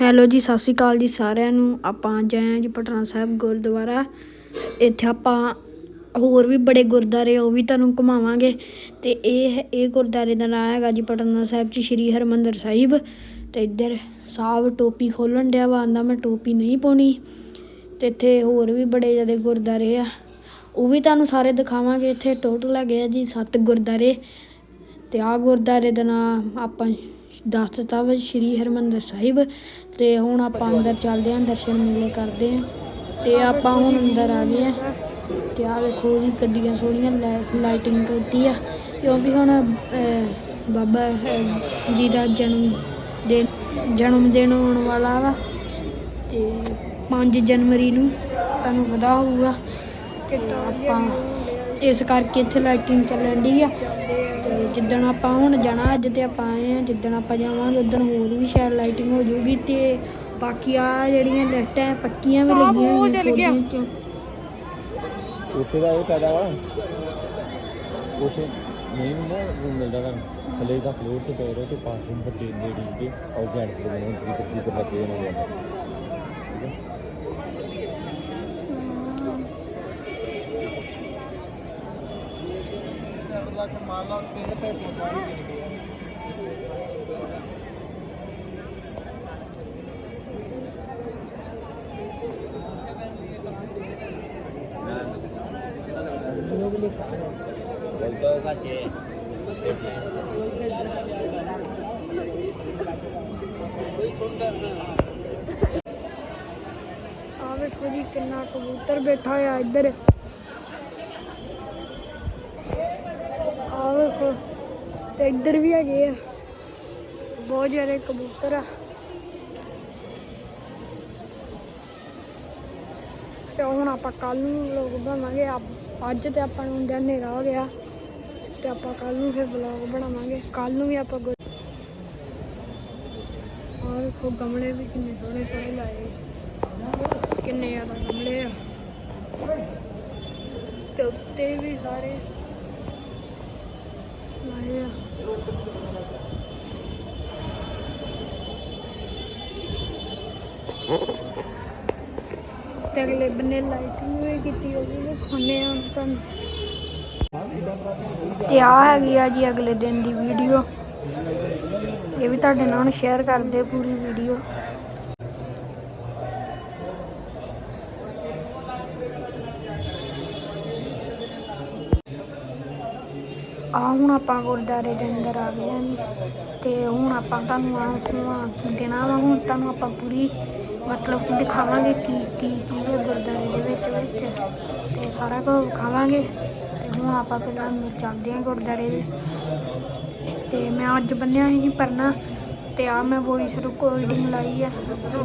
Hello ਜੀ ਸਤਿ ਸ਼੍ਰੀ ਅਕਾਲ ਜੀ ਸਾਰਿਆਂ ਨੂੰ। ਆਪਾਂ ਜਾਏ ਜੀ ਪਟਨਾ ਸਾਹਿਬ ਗੁਰਦੁਆਰਾ। ਇੱਥੇ ਆਪਾਂ ਹੋਰ ਵੀ ਬੜੇ ਗੁਰਦੁਆਰੇ ਆ, ਉਹ ਵੀ ਤੁਹਾਨੂੰ ਘੁਮਾਵਾਂਗੇ। ਤੇ ਇਹ ਹੈ- ਇਹ ਗੁਰਦੁਆਰੇ ਦਾ ਨਾਮ ਹੈਗਾ ਜੀ ਪਟਨਾ ਸਾਹਿਬ ਚ ਸ਼੍ਰੀ ਹਰਮੰਦਰ ਸਾਹਿਬ। ਤੇ ਇੱਧਰ ਸਾਹਿਬ ਟੋਪੀ ਖੋਲਣ ਡਿਆ ਵਾ ਆਂਦਾ ਮੈਂ ਟੋਪੀ ਨਹੀਂ ਪਾਉਣੀ। ਤੇ ਇੱਥੇ ਹੋਰ ਵੀ ਬੜੇ ਜ਼ਿਆਦਾ ਗੁਰਦੁਆਰੇ ਆ। ਉਹ ਵੀ ਤੁਹਾਨੂੰ ਸਾਰੇ ਦਿਖਾਵਾਂਗੇ। ਇੱਥੇ ਟੋਟਲ ਹੈਗੇ ਆ ਜੀ ਸੱਤ ਗੁਰਦੁਆਰੇ। ਤੇ ਆਹ ਗੁਰਦੁਆਰੇ ਦਾ ਨਾਮ ਆਪਾਂ ਦੱਸ ਦਿੱਤਾ ਵਾ ਸ਼੍ਰੀ ਹਰਮੰਦਰ ਸਾਹਿਬ ਤੇ ਹੁਣ ਆਪਾਂ ਅੰਦਰ ਚੱਲਦੇ ਹਾਂ, ਦਰਸ਼ਨ ਮੇਲੇ ਕਰਦੇ ਹਾਂ ਤੇ ਆਪਾਂ ਹੁਣ ਅੰਦਰ ਆ ਗਏ ਆ ਤੇ ਆਹ ਵੇਖੋ ਜੀ ਗੱਡੀਆਂ ਸੋਹਣੀਆਂ ਲਾਈਟਿੰਗ ਕੀਤੀ ਆ ਕਿਉਂਕਿ ਹੁਣ ਬਾਬਾ ਜੀ ਦਾ ਜਨਮ ਦਿਨ ਜਨਮ ਦਿਨ ਆਉਣ ਵਾਲਾ ਵਾ ਤੇ 5 ਜਨਵਰੀ ਨੂੰ ਤੁਹਾਨੂੰ ਪਤਾ ਹੋਊਗਾ ਆਪਾਂ ਇਸ ਕਰਕੇ ਇੱਥੇ ਲਾਈਟਿੰਗ ਚੱਲਣ ਦੀ ਆ। ਤੇ ਜਿੱਦਣ ਆਪਾਂ ਹੁਣ ਜਾਣਾ ਅੱਜ ਤੇ ਆਪਾਂ ਆਏ ਆ ਜਿੱਦਣ ਆਪਾਂ ਜਾਵਾਂਗੇ ਉਦੋਂ ਹੋਰ ਵੀ ਸ਼ਾਇਦ ਲਾਈਟਿੰਗ ਹੋ ਜਾਊਗੀ ਤੇ ਬਾਕੀ ਆ ਜਿਹੜੀਆਂ ਲਾਈਟਾਂ ਪੱਕੀਆਂ ਵੀ ਲੱਗੀਆਂ ਹੋਈਆਂ ਥੋੜੀਆਂ ਚ ਉੱਥੇ ਦਾ ਇਹ ਫਾਇਦਾ ਵਾ। ਉੱਥੇ ਨਹੀਂ ਨਾ ਉਹ ਮਿਲਦਾ ਤਾਂ ਥੱਲੇ ਦਾ ਫਲੋਰ ਤੇ ਪੈ ਰਹੇ ਤੇ ਬਾਥਰੂਮ ਤੇ ਦੇ ਦੇ ਦੇ ਕੇ ਔਰ ਜੈਂਟ ਦੇ ਨੇ। ਦੀ ਦੀ ਕਰ ਲੱਗੇ ਨੇ ਆ ਵੇਖੋ ਜੀ ਕਿੰਨਾ ਕਬੂਤਰ ਬੈਠਾ ਆ ਇੱਧਰ। ਤੇ ਇੱਧਰ ਵੀ ਹੈਗੇ ਆ। ਬਹੁਤ ਜ਼ਿਆਦਾ ਕਬੂਤਰ ਆ। ਤੇ ਹੁਣ ਆਪਾਂ ਕੱਲ ਨੂੰ ਵਲੌਗ ਬਣਾਵਾਂਗੇ। ਅੱਜ ਤੇ ਆਪਾਂ ਨੂੰ ਹੁੰਦਿਆ ਹਨੇਰਾ ਹੋ ਗਿਆ। ਤੇ ਆਪਾਂ ਕੱਲ ਨੂੰ ਫਿਰ ਵਲੌਗ ਬਣਾਵਾਂਗੇ। ਕੱਲ ਨੂੰ ਵੀ ਆਪਾਂ ਗੁਰ- ਆਹ ਗਮਲੇ ਵੀ ਕਿੰਨੇ ਸੋਹਣੇ ਸੋਹਣੇ ਲਾਏ। ਕਿੰਨੇ ਜ਼ਿਆਦਾ ਗਮਲੇ ਆ। ਤੇ ਉੱਤੇ ਵੀ ਸਾਰੇ ਲਾਏ ਆ। ਤੇ ਅਗਲੇ ਬੰਨੇ ਲਾਈਟਿੰਗ ਵੀ ਕੀਤੀ ਹੋਈ ਹੈ ਖਾਣੇ ਆ ਤੁਹਾਨੂੰ। ਤੇ ਆ ਹੈਗੀ ਆ ਜੀ ਅਗਲੇ ਦਿਨ ਦੀ ਵੀਡੀਓ ਇਹ ਵੀ ਤੁਹਾਡੇ ਨਾਲ ਸ਼ੇਅਰ ਕਰਦੇ ਪੂਰੀ ਵੀਡੀਓ ਆ ਹੁਣ ਆਪਾਂ ਗੁਰਦਾਰੇ ਦੇ ਅੰਦਰ ਆ ਗਏ ਹਾਂ ਜੀ। ਤੇ ਹੁਣ ਆਪਾਂ ਤੁਹਾਨੂੰ ਆ ਹੁਣ ਦੇਣਾ ਵਾ, ਹੁਣ ਤੁਹਾਨੂੰ ਆਪਾਂ ਪੂਰੀ ਮਤਲਬ ਕਿ ਦਿਖਾਵਾਂਗੇ ਕੀ ਕੀ ਕੀ ਹੈ ਗੁਰਦਾਰੇ ਦੇ ਵਿੱਚ ਵਿੱਚ। ਤੇ ਸਾਰਾ ਕੁਝ ਵਿਖਾਵਾਂਗੇ। ਤੇ ਹੁਣ ਆਪਾਂ ਪਹਿਲਾਂ ਚੱਲਦੇ ਹਾਂ ਗੁਰਦਾਰੇ ਦੇ। ਤੇ ਮੈਂ ਅੱਜ ਬੰਨਿਆ ਸੀ ਜੀ ਪਰਨਾ, ਤੇ ਆ ਮੈਂ ਵੌਇਸ ਰਿਕਾਰਡਿੰਗ ਲਾਈ ਆ।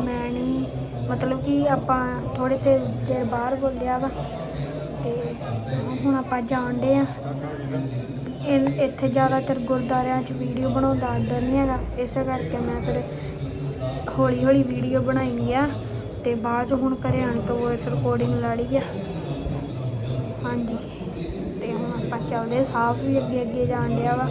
ਮੈਂ ਨਹੀਂ, ਮਤਲਬ ਕਿ ਆਪਾਂ ਥੋੜੇ ਤੇ ਦੇਰ ਬਾਹਰ ਬੋਲਿਆ ਵਾ। ਤੇ ਹੁਣ ਆਪਾਂ ਜਾਣਦੇ ਆ। ਇਨ ਇੱਥੇ ਜ਼ਿਆਦਾਤਰ ਗੁਰਦੁਆਰਿਆਂ 'ਚ ਵੀਡੀਓ ਬਣਾਉਣ ਦਾ ਆਰਡਰ ਨਹੀਂ ਹੈਗਾ। ਇਸੇ ਕਰਕੇ ਮੈਂ ਫਿਰ ਹੌਲੀ ਹੌਲੀ ਵੀਡੀਓ ਬਣਾਈ ਆ ਤੇ ਬਾਅਦ 'ਚ ਹੁਣ ਘਰੇ ਆਣ ਕੇ ਵੌਇਸ ਰਿਕਾਰਡਿੰਗ ਲਾ ਲਈ ਆ। ਹਾਂਜੀ, ਤੇ ਹੁਣ ਆਪਾਂ ਚੱਲਦੇ ਸਾਹ ਵੀ ਅੱਗੇ ਅੱਗੇ ਜਾਣ ਡਿਆ ਵਾ।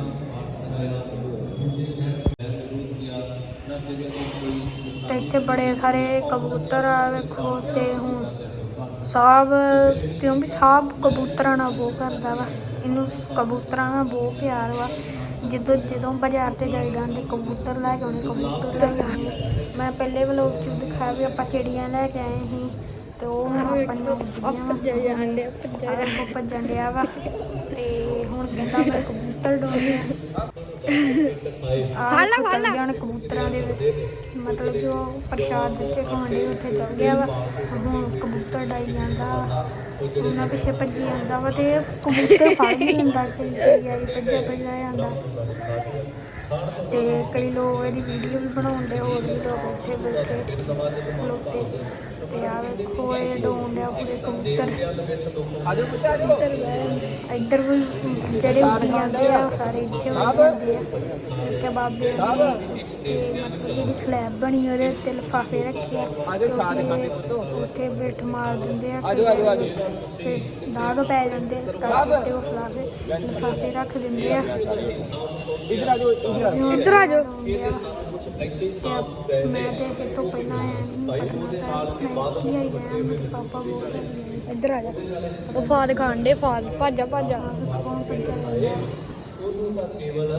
ਤੇ ਇੱਥੇ ਬੜੇ ਸਾਰੇ ਕਬੂਤਰ ਆ ਵੇਖੋ ਤੇ ਹੁਣ ਸਾਹਬ ਕਿਉਂਕਿ ਸਾਹਬ ਕਬੂਤਰਾਂ ਨਾਲ ਬਹੁਤ ਕਰਦਾ ਵਾ। ਇਹਨੂੰ ਕਬੂਤਰਾਂ ਨਾਲ ਬਹੁਤ ਪਿਆਰ ਵਾ। ਜਦੋਂ ਜਦੋਂ ਬਾਜ਼ਾਰ ਤੇ ਜਾਈਦਾ ਹੁੰਦੇ ਕਬੂਤਰ ਲੈ ਕੇ ਆਉਣੇ ਕਬੂਤਰ ਲੈ ਕੇ ਆਉਣੇ ਮੈਂ ਪਹਿਲੇ ਵਲੋਗ ਚ ਦਿਖਾਇਆ ਵੀ ਆਪਾਂ ਚਿੜੀਆਂ ਲੈ ਕੇ ਆਏ ਸੀ ਤੇ ਉਹ ਹੁਣ ਆਪਣੀਆਂ ਜਾਂਦੇ ਭੱਜਿਆ ਭੱਜਣ ਡਿਆ ਵਾ। ਤੇ ਹੁਣ ਕਹਿੰਦਾ ਮੈਂ ਕਬੂਤਰ ਡੋਨੇ ਆ ਹਾਲਾ ਹਾਲਾ ਕਬੂਤਰਾਂ ਦੇ ਵਿੱਚ ਮਤਲਬ ਕਿ ਉਹ ਪ੍ਰਸ਼ਾਦ ਜਿੱਥੇ ਖਾਣੇ ਉੱਥੇ ਚੱਲ ਗਿਆ ਵਾ, ਹੁਣ ਕਬੂਤਰ ਡਾਈ ਜਾਂਦਾ। ਵਾ ਉਹਨਾਂ ਪਿੱਛੇ ਭੱਜੀ ਜਾਂਦਾ ਵਾ ਤੇ ਕਬੂਤਰ ਫੜ ਨਹੀਂ ਲੈਂਦਾ ਕਈ ਕਈ ਆਈ ਭੱਜਿਆ ਭੱਜਿਆ ਜਾਂਦਾ। ਤੇ ਕਈ ਲੋਕ ਇਹਦੀ ਵੀਡੀਓ ਵੀ ਬਣਾਉਂਦੇ ਹੋਰ ਵੀ ਲੋਕ ਇੱਥੇ ਬੈਠੇ ਖਲੋਤੇ। ਤੇ ਆ ਵੇਖੋ ਇਹ ਡੋਨ ਡਿਆ ਪੂਰੇ ਕਬੂਤਰ। ਇੱਧਰ ਵੀ ਜਿਹੜੇ ਉੱਡੀ ਜਾਂਦੇ ਆ ਸਾਰੇ ਇੱਥੇ ਜਾਂਦੇ ਆ। ਇੱਥੇ ਬਾਬੇ ਨੇ ਤੇ ਮਤਲਬ ਜਿਹੜੀ ਸਲੈਬ ਬਣੀ ਉਹਦੇ ਉੱਤੇ ਲਿਫਾਫੇ ਰੱਖੇ ਆ ਉੱਥੇ ਬਿੱਠ ਮਾਰ ਦਿੰਦੇ ਆ ਤੇ ਦਾਗ ਪੈ ਜਾਂਦੇ ਇਸ ਕਰਕੇ ਤੇ ਉਹ ਲਿਫਾਫੇ ਲਿਫਾਫੇ ਰੱਖ ਦਿੰਦੇ ਆ। ਇਧਰ ਆ ਜਾਓ ਇਧਰ ਇੱਧਰ ਆ ਜਾਓ। ਤੇ ਮੈਂ ਤੇ ਇਹ ਤੋਂ ਪਹਿਲਾਂ ਆਇਆ ਸੀ ਪਟਨਾ ਸਾਹਿਬ ਮੈਂ ਕੀ ਆਈ ਮੇਰੇ ਪਾਪਾ ਬਹੁਤ ਹੈਗੇ ਇੱਧਰ ਆ ਜਾ। ਉਹ ਫਾਦ ਖਾਂਡੇ ਫਾਦ ਭਾਜਾ ਭਾਜਾ। ਕੌਣ ਪੰਜਾ ਉਹਨੂੰ ਕੇਵਲ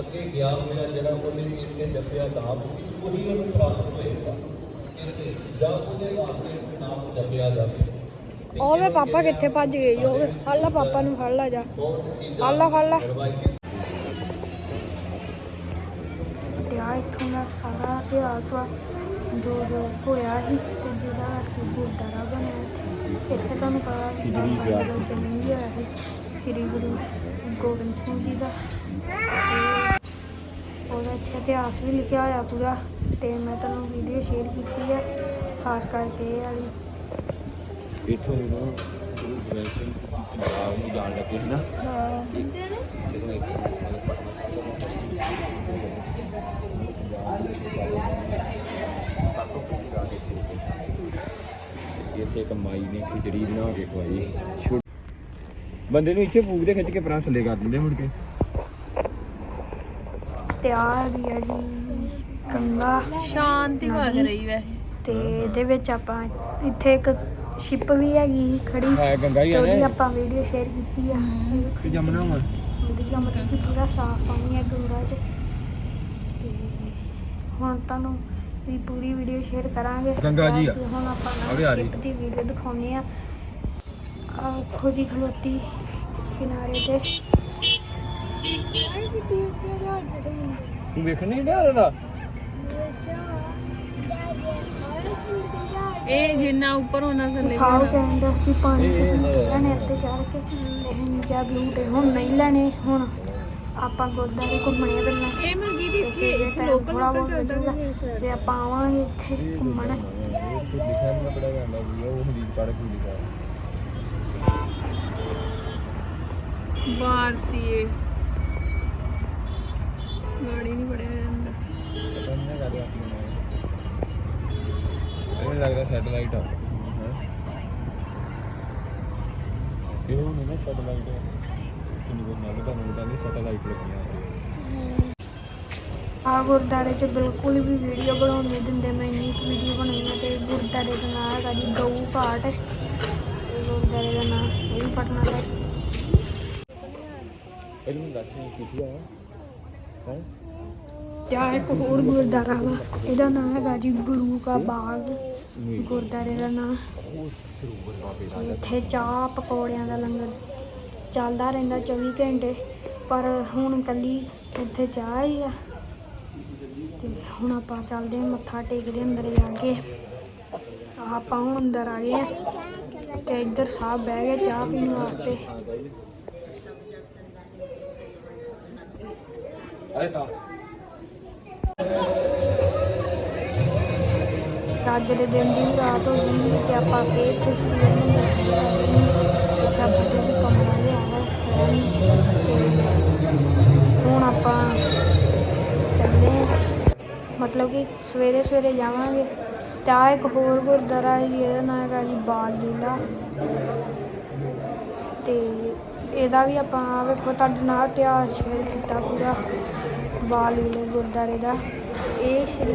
ਅੱਗੇ ਗਿਆ ਮੇਰਾ ਜਿਹੜਾ ਉਹਨੇ ਇਸਨੇ ਜਪਿਆ ਸੀ ਉਹੀ ਉਹਨੂੰ ਪ੍ਰਾਪਤ ਹੋਏਗਾ। ਜਾਂ ਉਹਦੇ ਵਾਸਤੇ ਨਾਮ ਜਪਿਆ ਜਾਵੇ। ਉਹ ਵੇ ਪਾਪਾ ਕਿੱਥੇ ਭੱਜ ਗਏ ਉਹ ਵੇ ਹੱਲਾ ਪਾਪਾ ਨੂੰ ਫੜ ਲਾ ਜਾ। ਹੱਲਾ ਹੱਲਾ ਤੇ ਆ ਇੱਥੋਂ ਦਾ ਸਾਰਾ ਇਤਿਹਾਸ ਵਾ ਜੋ ਜੋ ਹੋਇਆ ਸੀ ਤੇ ਜਿਹੜਾ ਕਿ ਗੁਰਦੁਆਰਾ ਬਣਿਆ ਇੱਥੇ। ਇੱਥੇ ਤੁਹਾਨੂੰ ਪਤਾ ਬਾਬਾ ਜੀ ਦਾ ਜਨਮ ਵੀ ਹੋਇਆ ਸੀ ਸ੍ਰੀ ਗੁਰੂ ਗੋਬਿੰਦ ਸਿੰਘ ਜੀ ਦਾ। ਉਹਦਾ ਇੱਥੇ ਇਤਿਹਾਸ ਵੀ ਲਿਖਿਆ ਹੋਇਆ ਪੂਰਾ ਤੇ ਮੈਂ ਤੁਹਾਨੂੰ ਵੀਡੀਓ ਸ਼ੇਅਰ ਕੀਤੀ ਹੈ ਖਾਸ ਕਰਕੇ ਇਹ ਵਾਲੀ। ਇਥੋਂ ਨੂੰ ਗੁਰੂ ਗ੍ਰੰਥ ਸਿੰਘ ਪੰਜਾਬ ਨੂੰ ਜਾਣ ਲੱਗੇ ਸੀ ਨਾ। ਹਾਂ ਜਦੋਂ ਇੱਥੇ ਇੱਥੇ ਇੱਕ ਮਾਈ ਨੇ ਖਿਚੜੀ ਬਣਾ ਕੇ ਖਵਾਈ। ਬੰਦੇ ਨੂੰ ਇੱਥੇ ਫੂਕ ਦੇ ਖਿੱਚ ਕੇ ਪਰਾਂ ਥੱਲੇ ਕਰ ਦਿੰਦੇ ਮੁੜ ਕੇ। ਤੇ ਆ ਹੈਗੀ ਆ ਜੀ ਗੰਗਾ ਸ਼ਾਂਤੀ ਵਗ ਰਹੀ ਵੈ ਤੇ ਇਹਦੇ ਵਿੱਚ ਆਪਾਂ ਇੱਥੇ ਇੱਕ ਸ਼ਿਪ ਵੀ ਹੈਗੀ ਖੜੀ। ਹੈ ਗੰਗਾ ਹੀ ਤੇ ਆ ਉਹਦੀ ਨਾ। ਆਪਾਂ ਵੀਡੀਓ ਸ਼ੇਅਰ ਕੀਤੀ ਆ। ਕਿ ਜਮਨਾ ਵਾ। ਵਧੀਆ ਮਤਲਬ ਕਿ ਪੂਰਾ ਸਾਫ਼ ਪਾਣੀ ਹੈ ਗੰਗਾ 'ਚ। ਤੇ ਹੁਣ ਤੁਹਾਨੂੰ ਇਹ ਪੂਰੀ ਵੀਡੀਓ ਸ਼ੇਅਰ ਕਰਾਂਗੇ। ਗੰਗਾ ਜੀ ਆ। ਤੇ ਹੁਣ ਆਪਾਂ ਆ ਵੀ ਆ ਰਹੀ। ਸ਼ਿਪ ਦੀ ਵੀਡੀਓ ਦਿਖਾਉਂਦੇ ਆ। ਆ ਖੋਜੀ ਖਲੋਤੀ ਕਿਨਾਰੇ ਤੇ। ਤੂੰ ਵੇਖਣ ਨਹੀਂ ਡਿਆ ਉਹਦਾ? ਇਹ ਜਿੰਨਾ ਉੱਪਰ ਹੋਣਾ ਤੇ ਥੱਲੇ ਸਾਹ ਕਹਿੰਦਾ ਕਿ ਪਾਣੀ ਇਹ ਤੇ ਲੈ। ਲੈਣੇ ਉੱਤੇ ਚੜ ਕੇ ਲੈਣ ਜਾ ਬਿਊਟੇ ਹੁਣ ਨਹੀਂ ਲੈਣੇ ਹੁਣ ਆਪਾਂ ਗੁਰਦਾਰੇ ਘੁੰਮਣੇ ਪਹਿਲਾਂ। ਇਹ ਮਰਗੀ ਦੀ ਤੇ ਇੱਥੇ ਫਿਰ ਜੇ ਟਾਈਮ ਲੋਕਲ ਥੋੜਾ ਬਹੁਤ ਚੱਲਦਾ ਬਚੂਗਾ ਤੇ ਆਪਾਂ ਆਵਾਂਗੇ ਇੱਥੇ ਘੁੰਮਣ। ਇਹ ਲਿਖਿਆ ਨਹੀਂ ਪੜਾ ਜਾਂਦਾ ਵੀ ਉਹ ਹਿੰਦੀ ਪੜ੍ਹ ਕੇ ਲਿਖਿਆ ਭਾਰਤੀਏ ਲੱਗਦਾ ਸੈਟਲਾਈਟ ਆ। ਹਾਂ ਇਹ ਉਹ ਨਹੀਂ ਨਾ ਸੈਟਲਾਈਟ ਕਿੰਨੀ ਵਾਰ ਨਾਲ ਤਾਂ ਮੈਨੂੰ ਤਾਂ ਨਹੀਂ ਸੈਟਲਾਈਟ ਲੱਗੀਆਂ ਆ। ਗੁਰਦਾਰੇ 'ਚ ਬਿਲਕੁਲ ਵੀ ਵੀਡੀਓ ਬਣਾਉਣ ਨਹੀਂ ਦਿੰਦੇ ਮੈਂ ਇੰਨੀ ਵੀਡੀਓ ਬਣਾਈ ਆ ਤੇ ਗੁਰਦਾਰੇ ਦਾ ਨਾਮ ਹੈਗਾ ਜੀ ਗਊ ਘਾਟ ਇਹ ਗੁਰਦਾਰੇ ਦਾ ਨਾਮ ਇਹ ਵੀ ਪਟਨਾ ਦਾ ਇਹਨੂੰ ਦੱਸ ਨਹੀਂ ਕਿੱਥੇ ਆ? ਹੈ? ਤੇ ਆਹ ਇੱਕ ਹੋਰ ਗੁਰਦਾਰਾ ਵਾ, ਇਹਦਾ ਨਾਮ ਹੈਗਾ ਜੀ ਗੁਰੂ ਕਾ ਬਾਗ। ਗੁਰਦਾਰੇ ਦਾ ਨਾਮ ਤੇ ਇੱਥੇ ਚਾਹ ਪਕੌੜਿਆਂ ਦਾ ਲੰਗਰ ਚੱਲਦਾ ਰਹਿੰਦਾ 24 ਘੰਟੇ, ਪਰ ਹੁਣ ਕੱਲੀ ਇੱਥੇ ਚਾਹ ਹੀ ਆ। ਤੇ ਹੁਣ ਆਪਾਂ ਚੱਲਦੇ ਹਾਂ ਮੱਥਾ ਟੇਕਦੇ ਅੰਦਰ ਜਾ ਕੇ। ਆਪਾਂ ਹੁਣ ਅੰਦਰ ਆ ਗਏ ਆ ਤੇ ਇੱਧਰ ਸਾਹਿਬ ਬਹਿ ਗਏ ਚਾਹ ਪੀਣ ਵਾਸਤੇ। ਅਰੇ ਤਾਂ। ਅੱਜ ਦੇ ਦਿਨ ਦੀ ਰਾਤ ਹੋ ਗਈ ਤੇ ਆਪਾਂ ਫੇਰ ਇੱਥੇ ਸ੍ਰੀ ਹਰਿਮੰਦਰ ਸਾਹਿਬ ਆ ਗਏ। ਇੱਥੇ ਆਪਾਂ ਜੋ ਕਮਰਾ ਲਿਆ ਵਾ ਤੇ ਹੁਣ ਆਪਾਂ ਚੱਲੇ ਮਤਲਬ ਕਿ ਸਵੇਰੇ ਸਵੇਰੇ ਜਾਵਾਂਗੇ। ਤੇ ਆ ਇੱਕ ਹੋਰ ਗੁਰਦੁਆਰਾ ਹੈ ਜਿਹਦਾ ਨਾਮ ਹੈਗਾ ਜੀ ਬਾਲ ਲੀਲਾ ਤੇ ਇਹਦਾ ਵੀ ਆਪਾਂ ਵੇਖੋ, ਤੁਹਾਡੇ ਨਾਲ ਇਤਿਹਾਸ ਸ਼ੇਅਰ ਕੀਤਾ ਪੂਰਾ। ਬਾਲ ਲੀਲੇ ਗੁਰਦੁਆਰੇ ਦਾ। ਇਹ ਸ਼੍ਰੀ